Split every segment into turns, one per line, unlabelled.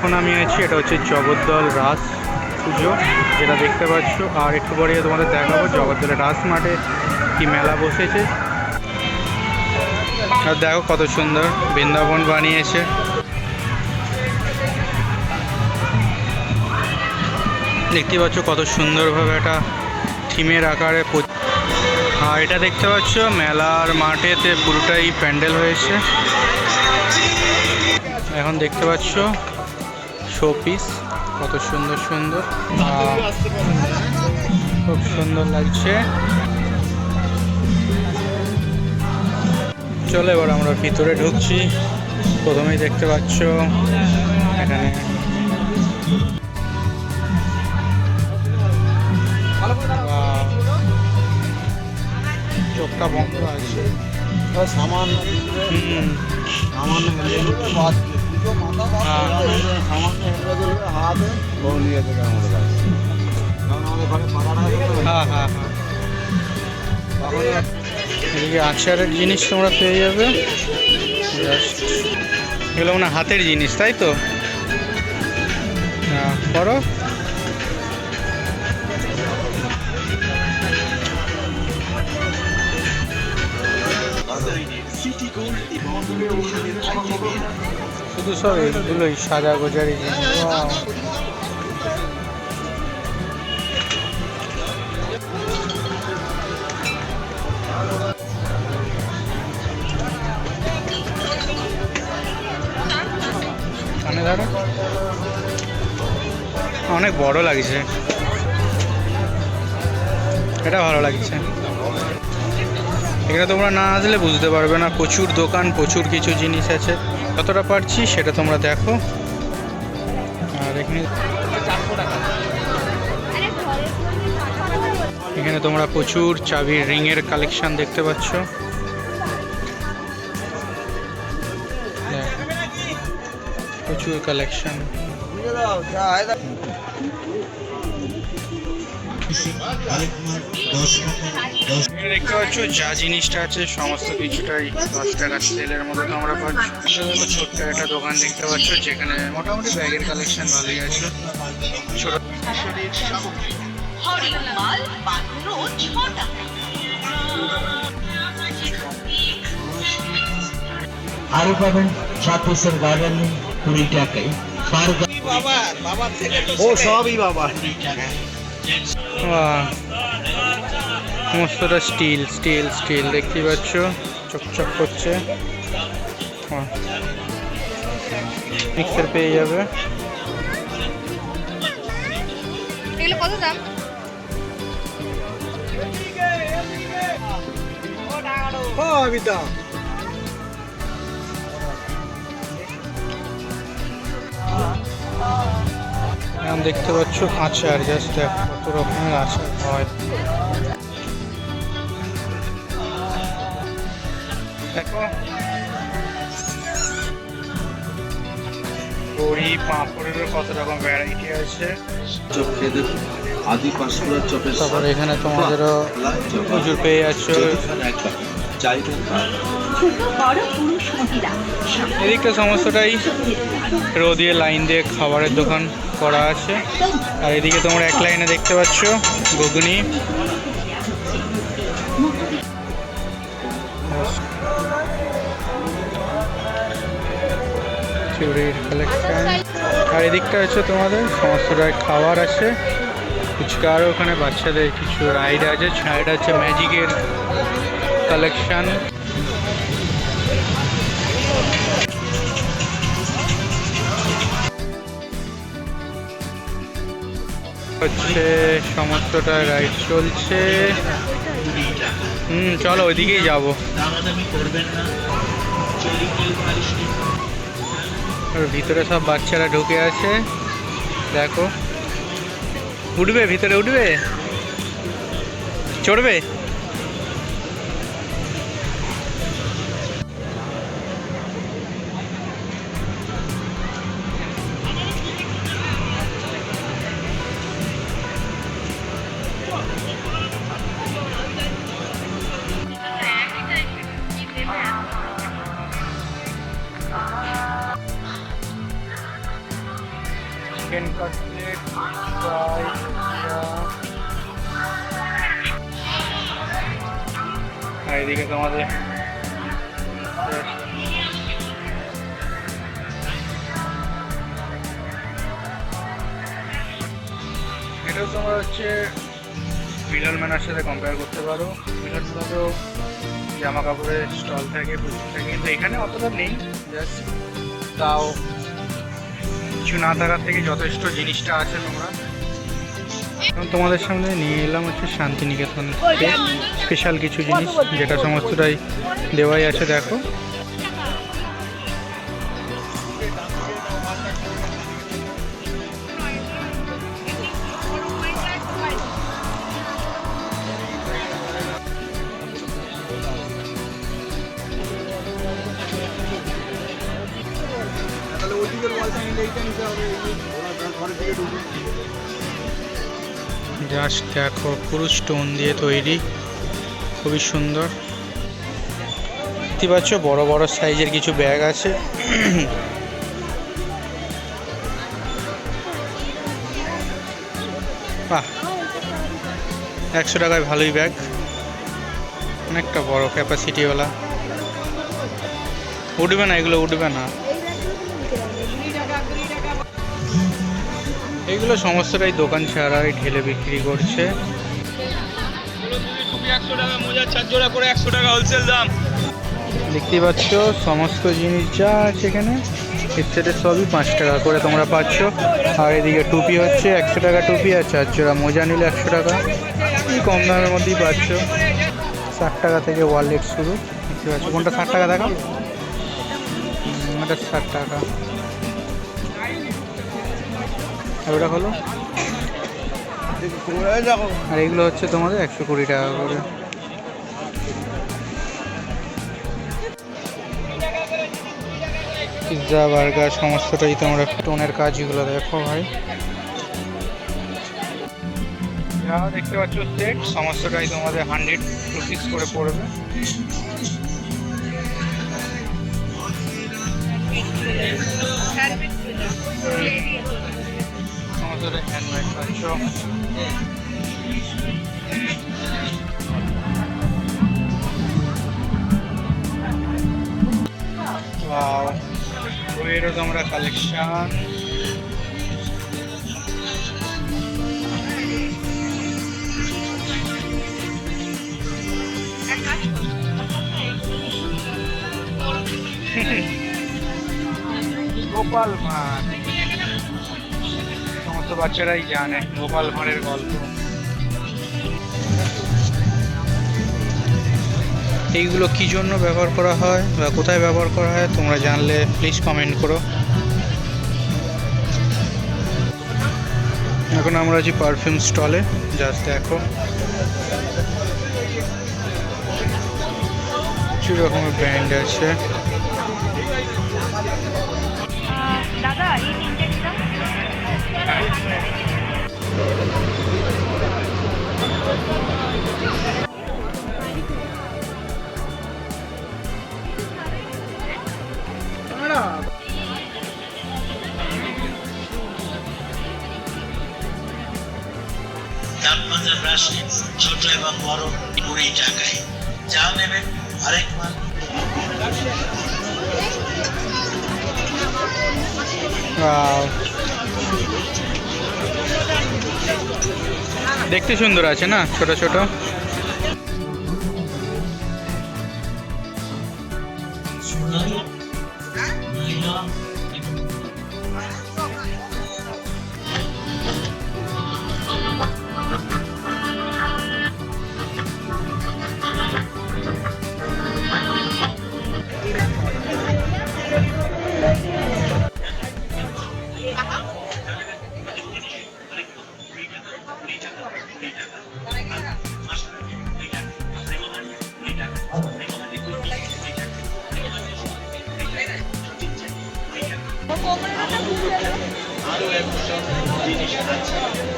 এখন আমি আছি, এটা হচ্ছে জগদ্দল রাস পুজো, যেটা দেখতে পাচ্ছ। আর একটু পরে তোমাদের দেখাবো জগদ্দলের রাস মাঠে কি মেলা বসেছে। আর দেখো কত সুন্দর বৃন্দাবন বানিয়েছে। দেখতে পাচ্ছ কত সুন্দরভাবে একটা থিমের আকারে আর এটা দেখতে পাচ্ছ, মেলার মাঠেতে পুরোটাই প্যান্ডেল হয়েছে। এখন দেখতে পাচ্ছ শোপিস কত সুন্দর সুন্দর। খুব সুন্দর লাগছে। চলো এবার আমরা ভিতরে ঢুকছি। প্রথমেই দেখতে পাচ্ছ এখানে চোখটা বন্ধ আছে।
সামান্য সামান্য
হ্যাঁ হ্যাঁ হ্যাঁ আচারের জিনিস তোমরা পেয়ে যাবে। এগুলো মানে হাতের জিনিস, তাই তো? করো। শুধু সব এগুলোই সাজা গোজারি অনেক বড় লাগছে। এটা ভালো লাগছে। এখানে তোমরা না আসলে বুঝতে পারবে না, প্রচুর দোকান, প্রচুর কিছু জিনিস আছে। যতটা পারছি সেটা তোমরা দেখো। আর এখানে এখানে তোমরা প্রচুর চাবির রিংয়ের কালেকশন দেখতে পাচ্ছ। প্রচুর কালেকশন। দেখতে পাচ্ছ যা জিনিসটা আছে সমস্ত কিছুটাই দশ টাকা সেলের মধ্যে তোমরা পাচ্ছ। ছোট্ট একটা দোকান দেখতে পাচ্ছ যেখানে মোটামুটি ব্যাগের কালেকশন ভালোই আছে। ছোট
আরও পাবেন সাত পিসের গার্ডেনিং কুড়ি টাকায়।
ও সবই বাবা।
সমস্তটা স্টিল স্টিল স্টিল দেখতে পাচ্ছ? চকচক করছে। মিক্সার পেয়ে যাবে।
এগুলো কত দাম?
দেখতে পাচ্ছ আচার জাস্ট দেখো কত রকমের আচার হয়। দেখো। পাঁপড়েরও কত রকম ভ্যারাইটি আছে।
চপ খেয়ে দেখুন আদি পাঁশকুড়ার চপের
তারপরে এখানে তোমাদেরও প্রচুর পেয়ে
চাইবেন
বড় পুরুষ
এদিকটা সমস্তটাই রো দিয়ে লাইন দিয়ে খাবারের দোকান করা আছে। আর এদিকে তোমরা এক লাইনে দেখতে পাচ্ছ ঘুগনি। আর এদিকটা হচ্ছে তোমাদের সমস্তটাই খাবার আছে। ফুচকার ওখানে বাচ্চাদের কিছু রাইড আছে। রাইড আছে ম্যাজিকের কালেকশন হচ্ছে সমস্তটা রাইড চলছে। হুম, চলো ওইদিকেই যাব। আর ভিতরে সব বাচ্চারা ঢুকে আছে। দেখো। উঠবে, ভিতরে উঠবে? চড়বে? চিকেন কাটলেট ফ্রাই এদিকে তোমাদের এটাও তোমরা হচ্ছে মিডল ম্যানের সাথে কম্পেয়ার করতে পারো। মিডল ম্যানেরও জামা কাপড়ের স্টল থাকে, প্রচুর থাকে, কিন্তু এখানে অতটা নেই জাস্ট তাও কিছু না থাকার থেকে যথেষ্ট জিনিসটা আছে তোমরা। তোমাদের সামনে নিয়ে এলাম হচ্ছে শান্তিনিকেতন স্পেশাল কিছু জিনিস, যেটা সমস্তটাই দেওয়াই আছে, দেখো। জাস্ট দেখো পুরো স্টোন দিয়ে তৈরি। খুবই সুন্দর। দেখতে পাচ্ছ বড় বড় সাইজের কিছু ব্যাগ আছে। বাহ, একশো টাকায় ভালোই ব্যাগ অনেকটা বড় ক্যাপাসিটিওয়ালা উঠবে না, এগুলো উঠবে না। এইগুলো সমস্তটাই দোকান ছাড়াই ঢেলে বিক্রি করছে। দেখতেই পাচ্ছ সমস্ত জিনিস যা আছে এখানে সাথে সবই পাঁচ টাকা করে তোমরা পাচ্ছ। আর এদিকে টুপি হচ্ছে একশো টাকা টুপি আর চার জোড়া মোজা নিলে একশো টাকা। কম দামের মধ্যেই পাচ্ছ। ষাট টাকা থেকে ওয়ালেট শুরু। দেখতে পাচ্ছ কোনটা ষাট টাকা দেখাও? হুম, এটা ষাট টাকা। আর ওটা হলো আর এগুলো হচ্ছে তোমাদের একশো কুড়ি টাকা করে। পিৎজা, বার্গার, সমস্তটাই তোমরা টোনের কাজগুলো দেখো ভাই। যা দেখতে পাচ্ছ সেট সমস্তটাই তোমাদের হান্ড্রেড রুপিস করে পড়বে। সমস্তটাই হ্যান্ডমেড ওয়াও বইয়েরও তোমরা কালেকশন গোপাল ভাঁড় সমস্ত বাচ্চারাই জানে গোপাল ভাঁড়ের গল্প। এইগুলো কি জন্য ব্যবহার করা হয় বা কোথায় ব্যবহার করা হয় তোমরা জানলে প্লিজ কমেন্ট করো। এখন আমরা আছি পারফিউম স্টলে জাস্ট দেখো। কিছু রকমের ব্র্যান্ড আছে।
দাদা
তাপমাত্রা ব্রাশে ছোট এবং বড় কুড়ি টাকায় যা নেবেন আরেক মাল
Wow. দেখতে সুন্দর আছে না ছোট ছোট?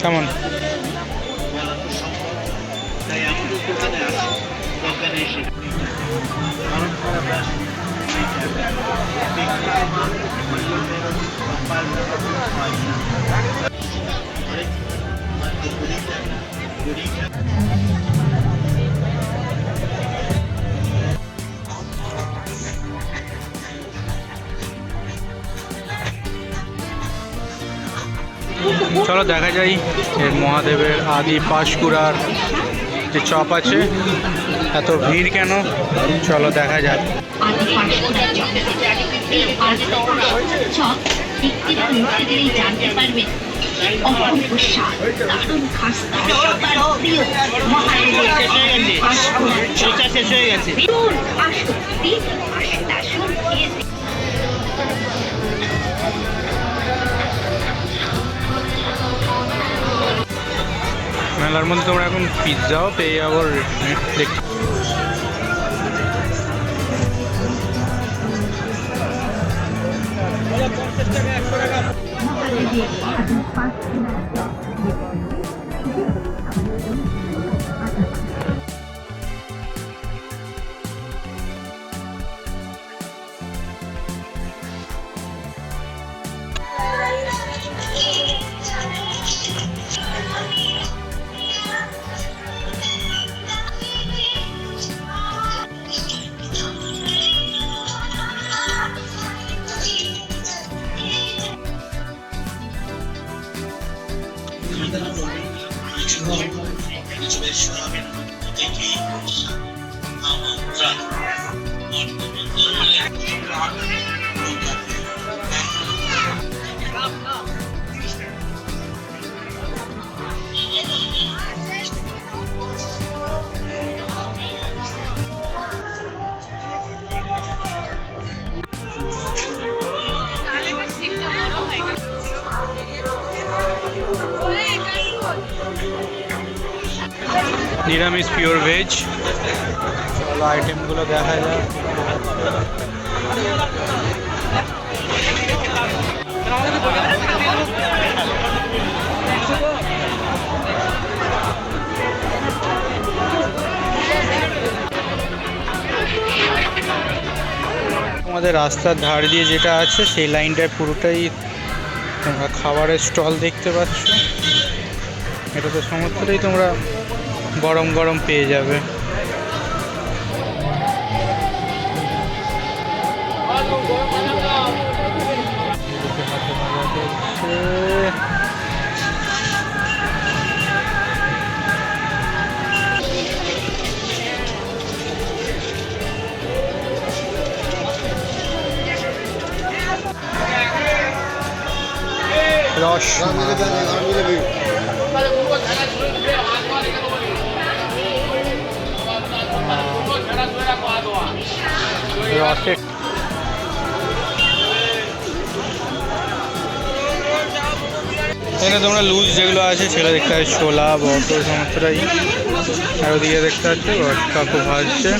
কেমন?
গরম করা
চলো দেখা যাই এর মহাদেবের আদি পাঁশকুড়ার যে চপ আছে এত ভিড় কেন? চলো দেখা যাক।
চপ। এই আদি
মেলার মধ্যে তোমরা এখন পিৎজাও পেয়ে যাব। দেখ নিরামিষ পিওর ভেজ চলো আইটেমগুলো দেখা যাক। আমাদের রাস্তার ধার দিয়ে যেটা আছে, সেই লাইনটায় পুরোটাই তোমরা খাবারের স্টল দেখতে পাচ্ছ। এটা তো সমস্তটাই তোমরা গরম গরম পেয়ে যাবে। রস রসের এখানে তোমরা লুজ যেগুলো আছে সেগুলো দেখতে পাচ্ছ, ছোলা বটল সমস্তটাই। আর ওদিকে দেখতে পাচ্ছ কাকু ভাজছে।